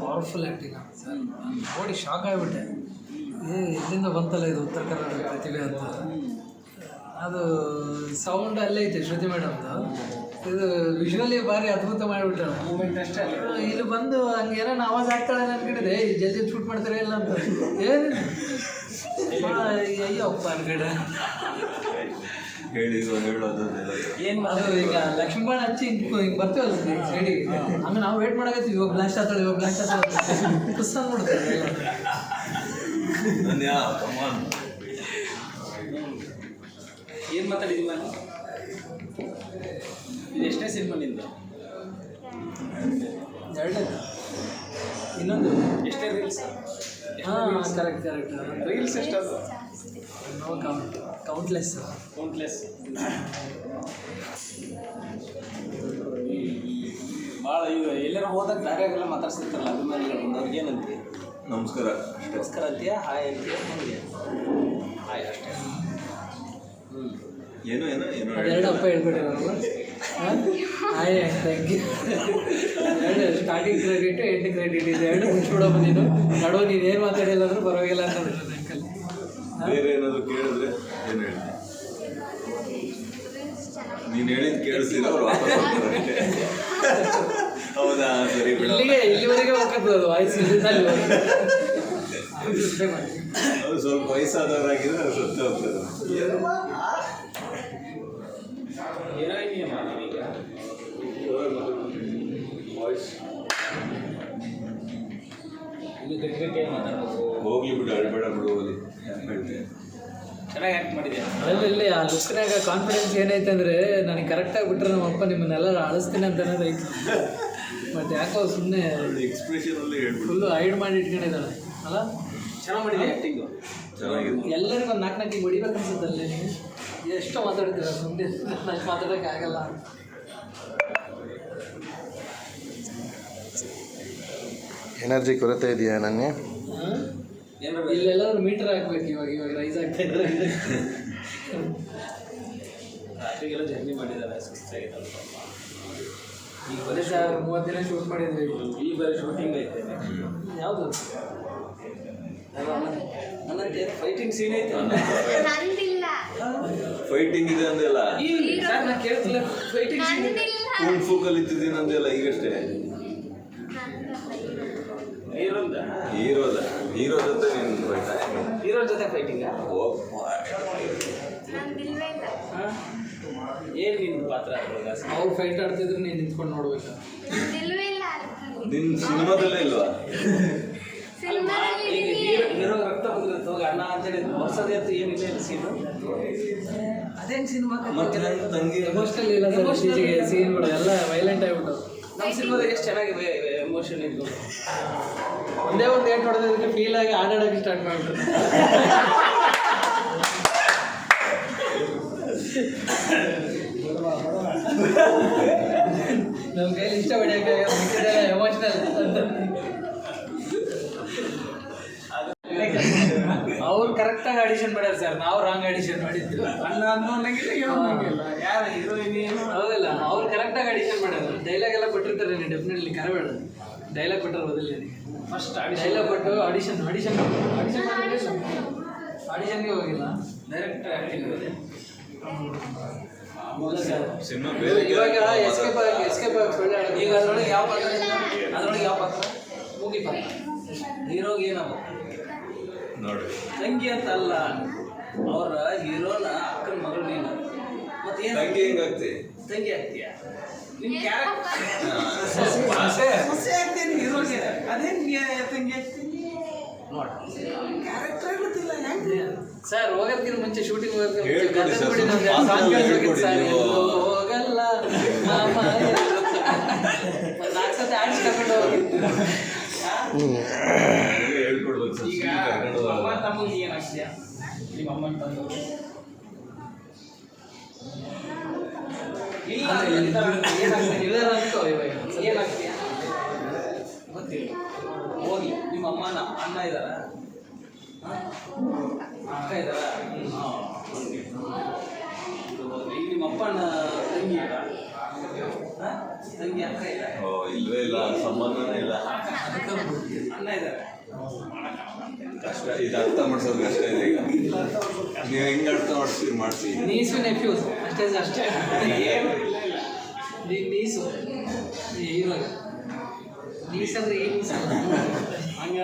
Powerful acting sir ನೋಡಿ shock ಆಗಿಬಿಟ್ಟೆ. ಏ ಎಲ್ಲಿಂದ ಬಂತಲ್ಲ ಇದು ಉತ್ತರ ಕರ್ನಾಟಕ ಪ್ರತಿಭೆ ಅಂತ. ಅದು ಸೌಂಡ್ ಅಲ್ಲೇ ಐತೆ ಶ್ರುತಿ ಮೇಡಮ್ದು ಇದು ವಿಜುವಲಿ ಭಾರಿ ಅದ್ಭುತ ಮಾಡಿಬಿಟ್ರು. ಮೂಮೆಂಟ್ ಅಷ್ಟೇ ಇಲ್ಲಿ ಬಂದು ಹಂಗೆ ಏನೋ ಆವಾಜ್ ಆಗ್ತಾಳೆ ಅನ್ಕೊಂಡಿದೆ ಏಯ್ ಜಲ್ದಿ ಶೂಟ್ ಮಾಡ್ತಾರೆ ಇಲ್ಲ ಅಂತ. ಏನು ಅಯ್ಯಪ್ಪ ಅನ್ಕಡೆ ಹೇಳಿದ್ರು ಹೇಳೋದು ಏನು ಅದು ಈಗ ಲಕ್ಷ್ಮಣ ಹಚ್ಚಿ ಹಿಂಗೆ ಹಿಂಗೆ ಬರ್ತೀವಲ್ಲ ಸೈಡಿಗೆ ಹಂಗೆ ನಾವು ವೇಟ್ ಮಾಡಕತ್ತೀವಿ. ಇವಾಗ ಬ್ಲಾಸ್ಟ್ ಆಗ್ತಾಳೆ ಇವಾಗ ಬ್ಲಾಸ್ಟ್ ಆಗ್ತಾಳೆ ಪುಸ್ತಕ ಅಂದ್ಬಿಡ್ತಾರೆ ಕಮಾನ್ ಏನು ಮಾತಾಡಿದ್ವಿ ನಾನು ಇದು ಎಷ್ಟನೇ ಸಿನಿಮಾ ನಿಂದು? ಎರಡನೇ ಇನ್ನೊಂದು? ಎಷ್ಟೇ ರೀಲ್ಸ್ ಹಾಂ ಕರೆಕ್ಟ್ ಕರೆಕ್ಟ್ ರೀಲ್ಸ್ ಎಷ್ಟು ನೋ ಕೌಂಟ್ ಕೌಂಟ್ಲೆಸ್ ಕೌಂಟ್ಲೆಸ್ ಭಾಳ ಈಗ ಎಲ್ಲರೂ ಹೋದಾಗ ದಾರಿಯಾಗೆಲ್ಲ ಮಾತಾಡ್ಸಿರ್ತಾರಲ್ಲ ಅಭಿಮಾನಿಗಳು ಅವ್ರಿಗೆ ಏನಂತೀವಿ ನಮಸ್ಕಾರ ನಮಸ್ಕಾರ ಅಂತೀಯ? ಹಾಯ್ ಅಂತೀಯ? ಹಾಯ್ ಅಷ್ಟೇ. ಏನು ಏನೋ ಏನು ಎರಡು ಅಪ್ಪ ಹೇಳ್ಬಿಟ್ಟಿರಲ್ಲ ಹಾಯ್ ಥ್ಯಾಂಕ್ ಯು. ಎರಡು ಸ್ಟಾರ್ಟಿಂಗ್ ಕ್ರೆಡಿಟ್ ಎಂಡ್ ಕ್ರೆಡಿಟ್ ಇದೆ ಎರಡು ಮುಚ್ಚಿಬಿಡೋ ನೀನು ನಡುವ ನೀನು ಏನು ಮಾತಾಡಿಲ್ಲ ಅಂದ್ರೆ ಪರವಾಗಿಲ್ಲ ಅಂತ ಹೇಳಿದ್ರು ಅಂಕಲ್. ಬೇರೆ ಏನಾದ್ರು ಕೇಳಿದ್ರೆ ಏನು ಹೇಳಿ? ನೀನು ಹೇಳಿದ್ ಕೇಳಿಸಿದ್ರೆ ಅವ್ರು ಹೌದಾ? ಸರಿ ಇಲ್ಲಿಗೆ ಇಲ್ಲಿವರೆಗೆ ಹೋಗ್ತದೆ ವಾಯ್ಸ್ ಇಲ್ಲಿಂದ ಅವ್ರು ಸ್ವಲ್ಪ ವಯಸ್ಸಾದವರಾಗಿದ್ರೆ ಅವ್ರು ಸುತ್ತ ಮಾತಾಡ್ಬೇಕು ಹೋಗ್ಲಿ ಬಿಡು ಅಳ್ಬೇಡ ಬಿಡು ಹೋಗ್ಲಿ. ಚೆನ್ನಾಗಿ ಆ್ಯಕ್ಟ್ ಮಾಡಿದೆ ಅದ್ರಲ್ಲಿ ಆ ಲುಕ್ನಾಗ ಕಾನ್ಫಿಡೆನ್ಸ್ ಏನೈತೆ ಅಂದರೆ ನನಗೆ ಕರೆಕ್ಟಾಗಿ ಬಿಟ್ರೆ ನಮ್ಮ ಅಪ್ಪ ನಿಮ್ಮನ್ನೆಲ್ಲ ಅಳಿಸ್ತೀನಿ ಅಂತ ಅನ್ನೋದು ಐತಿ. ಬಟ್ ಯಾಕೋ ಸುಮ್ಮನೆ ಎಕ್ಸ್ಪ್ರೆಷನ್ ಫುಲ್ಲು ಹೈಡ್ ಮಾಡಿ ಇಟ್ಕೊಂಡಿದ್ದಾಳೆ. ಅಲ್ಲ? ಚೆನ್ನಾಗಿ ಮಾಡಿದೆ ಆ್ಯಕ್ಟಿಂಗು ಚೆನ್ನಾಗಿದೆ. ಎಲ್ಲರಿಗೂ ಒಂದು ನಾಲ್ಕು ನಾಲ್ಕಿಗೆ ಹೊಡಿಬೇಕು ಅನ್ಸುತ್ತಲ್ಲ ನೀವು ಎಷ್ಟು ಮಾತಾಡ್ತೀರ ಸುಮ್ಮನೆ ನಾನು ಮಾತಾಡೋಕ್ಕಾಗಲ್ಲ ಎನರ್ಜಿ ಕೊರತೆ ಇದೆಯಾ ನನಗೆ? ಇಲ್ಲೆಲ್ಲಾದ್ರೂ ಮೀಟರ್ ಹಾಕ್ಬೇಕು ಇವಾಗ ಇವಾಗ ರೈಸ್ ಆಗ್ತಾ ಇದ್ರೆ. ರಾತ್ರಿಗೆಲ್ಲ ಜರ್ನಿ ಮಾಡಿದ್ದಾರೆ ಸುಸ್ತಾಗಿದ್ದಾರೆ ಪಾಪ. ಈಗ ಬರೀ ಬರೀ ಸರ್ ಮೂವತ್ತು ದಿನ ಶೂಟ್ ಮಾಡಿದ್ವಿ. ಈ ಬರೀ ಶೂಟಿಂಗ್ ಐತೆ. ಯಾವುದು? ನನ್ನ ಫೈಟಿಂಗ್ ಸೀನ್ ಐತೆ ನಂದಿಲ್ಲ ಫೈಟಿಂಗ್ ಇದೆ ಅಂದೆಲ್ಲ ಈಗ ಸರ್ ನಾನು ಕೇಳ್ತಿಲ್ಲ ಫೈಟಿಂಗ್ ಸೀನ್ ನಂದಿಲ್ಲ ಕೂಲ್ ಫೂ ಕಲಿತಿದ್ದೀನಿ ಅಂದೆಲ್ಲ ಈಗಷ್ಟೇ ಹೀರೋದ ಹೀರೋದ ಹೀರೋ ಜೊತೆ ನೀನು ಫೈಟ್ ಹೀರೋ ಜೊತೆ ಫೈಟಿಂಗ ನಂದಿಲ್ವೇ ಇಲ್ಲ ಏನು ನಿನ್ನ ಪಾತ್ರ? ಅವ್ರು ಫೈಟ್ ಆಡ್ತಿದ್ರು ನೀನು ನಿಂತ್ಕೊಂಡು ನೋಡ್ಬೇಕು ನಿನ್ನ ಇಲ್ಲ ಅದ್ರಲ್ಲಿ. ನಿನ್ ಸಿನಿಮಾದಲ್ಲೇ ಇಲ್ವಾ ಸಿನಿಮಾದಲ್ಲಿ. ಹೀರೋ ರಕ್ತ ಬಂದಿರುತ್ತೆ ಹೋಗಿ ಅಣ್ಣ ಅಂತೇಳಿ ಹೊಸದೇ ಅಂತ ಏನಿಲ್ಲ ಇಲ್ಲ ಸೀನು ಅದೇನು ಸಿನಿಮಾ ಮತ್ತೆ ನನ್ನ ತಂಗಿ ಎಮೋಷನಲ್ ಇಲ್ಲ ಸರ್ ಇತ್ತೀಚೆಗೆ ಸೀನ್ಗಳು ಎಲ್ಲ ವೈಲೆಂಟ್ ಆಗಿಬಿಟ್ಟು. ನಮ್ಮ ಸಿನಿಮಾದಾಗ ಎಷ್ಟು ಚೆನ್ನಾಗಿದೆ ಎಮೋಷನ್ ಇದ್ದು. ಒಂದೇ ಒಂದು ಏಟ್ ಹೊಡೆದಕ್ಕೆ ಫೀಲ್ ಆಗಿ ಆಡಾಡೋಕೆ ಸ್ಟಾರ್ಟ್ ಮಾಡಿಬಿಟ್ಟು. ನಮ್ಮ ಕೈಲಿ ಇಷ್ಟ ಎಮೋಷನಲ್ ಅಂತ ಅವ್ರು ಕರೆಕ್ಟಾಗಿ ಆಡಿಷನ್ ಮಾಡ್ಯಾರ ಸರ್. ನಾವು ರಾಂಗ್ ಆಡಿಷನ್ ಮಾಡಿದ್ದು. ಅಣ್ಣ ಅನ್ನೋಂಗಿಲ್ಲ ಅನ್ನಂಗಿಲ್ಲ. ಯಾರ ಹೀರೋಯಿನ್ ಏನು ಹೌದಿಲ್ಲ ಅವ್ರು ಕರೆಕ್ಟಾಗಿ ಆಡಿಷನ್ ಮಾಡ್ಯಾರ ಡೈಲಾಗ್ ಎಲ್ಲ ಕೊಟ್ಟಿರ್ತಾರೆ ನೀವು ಡೆಫಿನೆಟ್ಲಿ ಕರಬೇಡ. ಡೈಲಾಗ್ ಕೊಟ್ಟರು ಓದಿಲ್ಲ ಫಸ್ಟ್ ಡೈಲಾಗ್ ಕೊಟ್ಟು ಆಡಿಷನ್ ಆಡಿಷನ್ ಆಡಿಷನ್ ಆಡಿಷನ್ಗೆ ಹೋಗಿಲ್ಲ. ಡೈರೆಕ್ಟ್ ಆ್ಯಕ್ಟಿಂಗ್ ಇವಾಗ ಎಸ್ಕೇಪ್ ಆಗಿ ಎಸ್ಕೇಪ್ ಆಗಿ ಈಗ ಅದ್ರೊಳಗೆ ಯಾವ ಪಾತ್ರ? ಅದ್ರೊಳಗೆ ಯಾವ ಪಾತ್ರ. ಮೂಗಿ ಪಾತ್ರ. ಹೀರೋಗೆ ಏನವ? ನೋಡಿ. ತಂಗಿ ಅಂತ ಅಲ್ಲ ಅವರ ಹೀರೋನ ಅಕ್ಕನ ಮಗಳು ನೀನು. ಮತ್ತೆ ಏನು ತಂಗಿ ಹೆಂಗಾಗ್ತಿ ತಂಗಿ ಆಗ್ತೀಯ? ನಿನ್ ಕ್ಯಾರೆಕ್ಟರ್ ಆಗ್ತೀನಿ ಹೀರೋಗೆ ಅದೇನ್ ತಂಗಿ ಆಗ್ತೀನಿ ನೋಡ. ಕ್ಯಾರೆಕ್ಟರ್ ಗೊತ್ತಿಲ್ಲ ಹೆಂಗೆ ಸರ್ ಹೋಗೋದ್ಕಿಂತ ಮುಂಚೆ ಶೂಟಿಂಗ್ ಹೋಗಲ್ಲ. ಮಾಮ ನಾಲ್ಕು ಸತಿ ಆಡಿಸ್ಕೊಂಡು ಹಂಗೆ ಹೇಳ್ಕೊಡ್ಬೇಕು ಸರ್ ಈಗ ಸುಮ್ನೆ ಕರ್ಕೊಂಡು ನಿಮ್ಮ ಅಮ್ಮ ಹೋಗಲ್ಲ. ತಮ್ಮಗೆ ನಿಮ್ಮ ಅಮ್ಮನ ತಂದು. ಇಲ್ಲ ಏನಾಗ್ತೀಯ? ಗೊತ್ತಿಲ್ಲ. ಹೋಗಿ. ನಿಮ್ಮ ಅಮ್ಮನ ಅಣ್ಣ ಇದ್ದಾರ? ಅಕ್ಕ ಇದ್ದಾರ? ಈಗ ನಿಮ್ಮ ಅಪ್ಪನ ತಂಗಿ ಇದ್ದಾರ? ಓ ಇಲ್ಲವೇ ಇಲ್ಲ ಸಂಬಂಧನೇ ಇಲ್ಲ. ಅಣ್ಣ ಇದ್ದಾರೆ ಕಷ್ಟ ಇದು ಅರ್ಥ ಮಾಡ್ಸೋದು ಕಷ್ಟ ಇದೆ ಈಗ. ನೀವು ಹೆಂಗೆ ಅರ್ಥ ಮಾಡಿಸ್ತೀರಿ ಮಾಡ್ತೀವಿ ನೀಸು ನೆಫ್ಯೂಸ್ ಅಷ್ಟೇ ಅಷ್ಟೇ. ಏನು? ಇಲ್ಲ ಇಲ್ಲ ನೀ ನೀಸು ಇವಾಗ ನೀಸಂದ್ರೆ ಏನು ಹಂಗೆ